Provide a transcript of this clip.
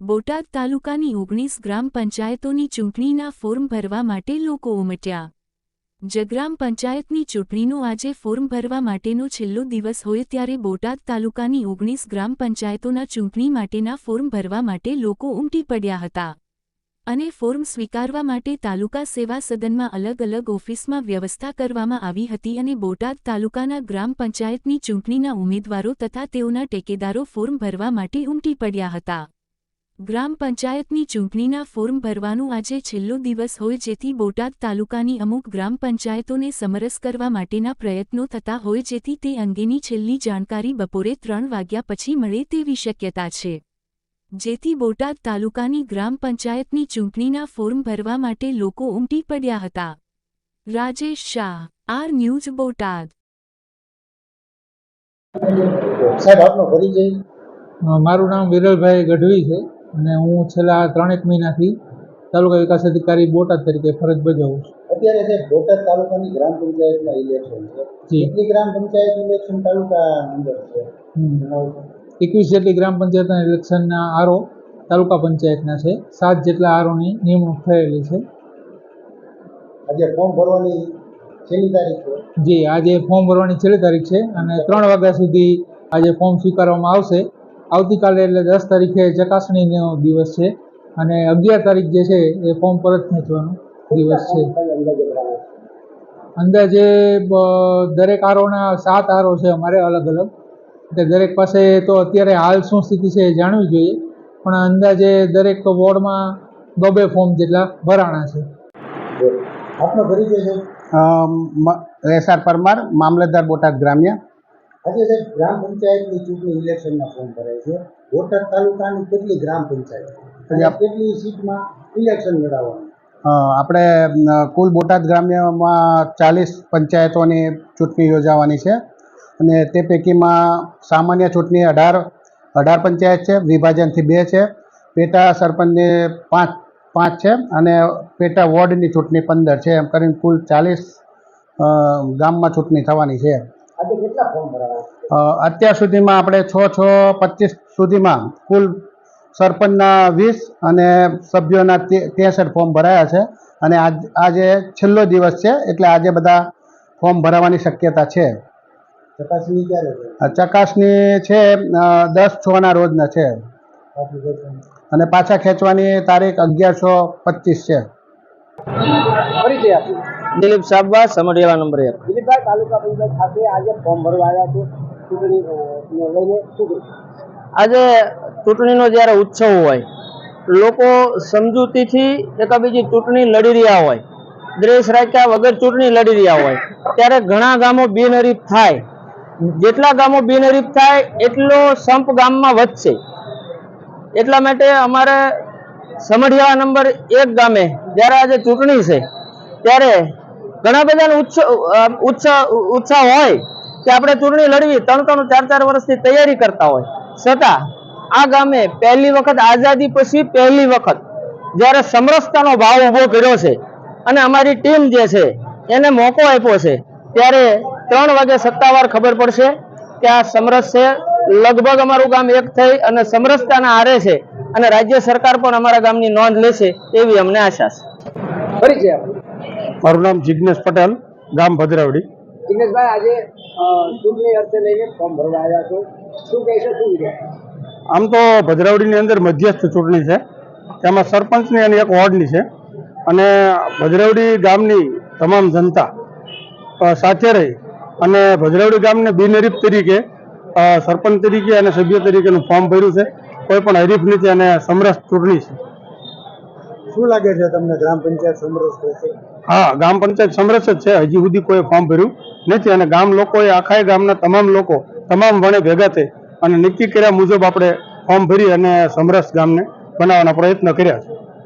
બોટાદ તાલુકાની ઓગણીસ ગ્રામ પંચાયતોની ચૂંટણીના ફોર્મ ભરવા માટે લોકો ઉમટ્યા. જગ્રામ પંચાયતની ચૂંટણીનો આજે ફોર્મ ભરવા માટેનો છેલ્લો દિવસ હોય ત્યારે બોટાદ તાલુકાની ઓગણીસ ગ્રામ પંચાયતોના ચૂંટણી માટેના ફોર્મ ભરવા માટે લોકો ઉમટી પડ્યા હતા. અને ફોર્મ સ્વીકારવા માટે તાલુકા સેવા સદનમાં અલગ અલગ ઓફિસમાં વ્યવસ્થા કરવામાં આવી હતી અને બોટાદ તાલુકાના ગ્રામ પંચાયતની ચૂંટણીના ઉમેદવારો તથા તેઓના ટેકેદારો ફોર્મ ભરવા માટે ઉમટી પડ્યા હતા. ગ્રામ પંચાયતની ચૂંટણીના ફોર્મ ભરવાનું આજે છેલ્લો દિવસ હોય જેથી બોટાદ તાલુકાની અમુક ગ્રામ પંચાયતોને સમરસ કરવા માટેના પ્રયત્નો થતા હોય જેથી તે અંગેની છેલ્લી જાણકારી બપોરે ત્રણ વાગ્યા પછી મળે તેવી શક્યતા છે. જેથી બોટાદ તાલુકાની ગ્રામ પંચાયતની ચૂંટણીના ફોર્મ ભરવા માટે લોકો ઉમટી પડ્યા હતા. Rajesh Shah R news Botad. સાહેબ આપનો પરિચય? મારું નામ વિરલભાઈ ગઢવી છે. અને હું છેલ્લા ત્રણેક મહિનાથી તાલુકા વિકાસ અધિકારી બોટાદ તરીકે ફરજ બજાવું છું. અત્યારે છે બોટાદ તાલુકાની ગ્રામ પંચાયતના ઇલેક્શન છે. કેટલી ગ્રામ પંચાયત ઇલેક્શન તાલુકા અંદર છે? એકવીસ જેટલી ગ્રામ પંચાયતના ઇલેક્શનના આરો તાલુકા પંચાયતના છે. સાત જેટલા આરોની નિમણૂક થયેલી છે. આજે ફોર્મ ભરવાની છેલ્લી તારીખ છે? જી આજે ફોર્મ ભરવાની છેલ્લી તારીખ છે અને ત્રણ વાગ્યા સુધી આજે ફોર્મ સ્વીકારવામાં આવશે. આવતીકાલે એટલે દસ તારીખે ચકાસણીનો દિવસ છે અને અગિયાર તારીખ જે છે એ ફોર્મ પરત ખેંચવાનો દિવસ છે. અંદાજે દરેક આરોના સાત આરો છે અમારે અલગ અલગ. એટલે દરેક પાસે તો અત્યારે હાલ શું સ્થિતિ છે એ જાણવી જોઈએ. પણ અંદાજે દરેક વોર્ડમાં બબે ફોર્મ જેટલા ભરાણા છે. આપનો પરિચય છે? એસઆર પરમાર મામલતદાર બોટાદ ગ્રામ્ય. આજે સાહેબ ગ્રામ પંચાયતની ચૂંટણી ઇલેક્શનના ફોર્મ ભરાય છે. બોટાદ તાલુકાની કેટલી ગ્રામ પંચાયત? અને. કેટલી સીટમાં ઇલેક્શન લડાવવાનું? આપણે કુલ બોટાદ ગ્રામ્યમાં ચાલીસ પંચાયતોની ચૂંટણી યોજાવાની છે. અને તે પૈકીમાં સામાન્ય ચૂંટણી અઢાર અઢાર પંચાયત છે વિભાજનથી બે છે પેટા સરપંચની પાંચ પાંચ છે અને પેટા વોર્ડની ચૂંટણી પંદર છે. એમ કરીને કુલ ચાલીસ ગામમાં ચૂંટણી થવાની છે. અત્યાર સુધીમાં આપણે છ છ પચીસ સુધીમાં કુલ સરપંચના વીસ અને સભ્યોના ત્રેસઠ ફોર્મ ભરાયા છે. અને આજ આજે છેલ્લો દિવસ છે એટલે આજે બધા ફોર્મ ભરાવાની શક્યતા છે. ચકાસણી છે? આ ચકાસણી છે દસ છના રોજના છે. અને પાછા ખેંચવાની તારીખ અગિયારસો પચીસ છે. પરિચય આપો દિલીપ સાબવા સમઢિયાળા નંબર એક. દિલીપભાઈ તાલુકા પંચાયત ખાતે આજે ફોર્મ ભરવા આવ્યા છે. ચૂંટણી લઈને શું આજે ચૂંટણીનો જ્યારે ઉત્સવ હોય લોકો સમજૂતીથી એકાબીજી ચૂંટણી લડી રહ્યા હોય દ્રેસ રાખ્યા વગર ચૂંટણી લડી રહ્યા હોય ત્યારે ઘણા ગામો બિનહરીફ થાય. જેટલા ગામો બિનહરીફ થાય એટલો સંપ ગામમાં વધશે. એટલા માટે અમારે સમઢિયાળા નંબર એક ગામે જ્યારે આજે ચૂંટણી છે, ત્યારે ઘણા બધાને ઉત્સાહ ઉત્સાહ હોય કે આપણે ચૂંટણી લડવી ત્રણ ત્રણ, ચાર ચાર વર્ષથી તૈયારી કરતા હોય. છતાં આ ગામે પહેલી વખત, આઝાદી પછી પહેલી વખત જ્યારે સમરસતાનો ભાવ ઊભો કર્યો છે અને અમારી ટીમ જે છે એને મોકો આપ્યો છે, ત્યારે ત્રણ વાગે સત્તાવાર ખબર પડશે કે આ સમરસ છે. લગભગ અમારું ગામ એક થઈ અને સમરસતાના આરે છે. અને રાજ્ય સરકાર પણ અમારા ગામની નોંધ લેશે એવી અમને આશા છે. પરિચય મારું નામ જિજ્ઞેશ પટેલ ગામ ભદ્રાવડી. જિગ્નેશભાઈ આજે ચૂંટણી અર્થે લઈને ફોર્મ ભરવા આવ્યા છો. શું કહેશો શું આમ તો ભદ્રાવડીની અંદર મધ્યસ્થ ચૂંટણી છે. તેમાં સરપંચની અને એક વોર્ડની છે. અને ભદ્રાવડી ગામની તમામ જનતા સાથે રહી અને ભદ્રાવડી ગામને બિનહરીફ તરીકે સરપંચ તરીકે અને સભ્ય તરીકેનું ફોર્મ ભર્યું છે. કોઈ પણ હરીફ નથી અને સમરસ ચૂંટણી છે. શું લાગે છે તમને ગ્રામ પંચાયત સમરસ હા ગ્રામ પંચાયત સમરસ જ છે. હજી સુધી કોઈ ફોર્મ ભર્યું નથી અને ગામ લોકોએ આખા ગામના તમામ લોકો તમામ વણે ભેગા થઈ અને નક્કી કર્યા મુજબ આપણે ફોર્મ ભરી અને સમરસ ગામને બનાવવાના પ્રયત્ન કર્યા છે.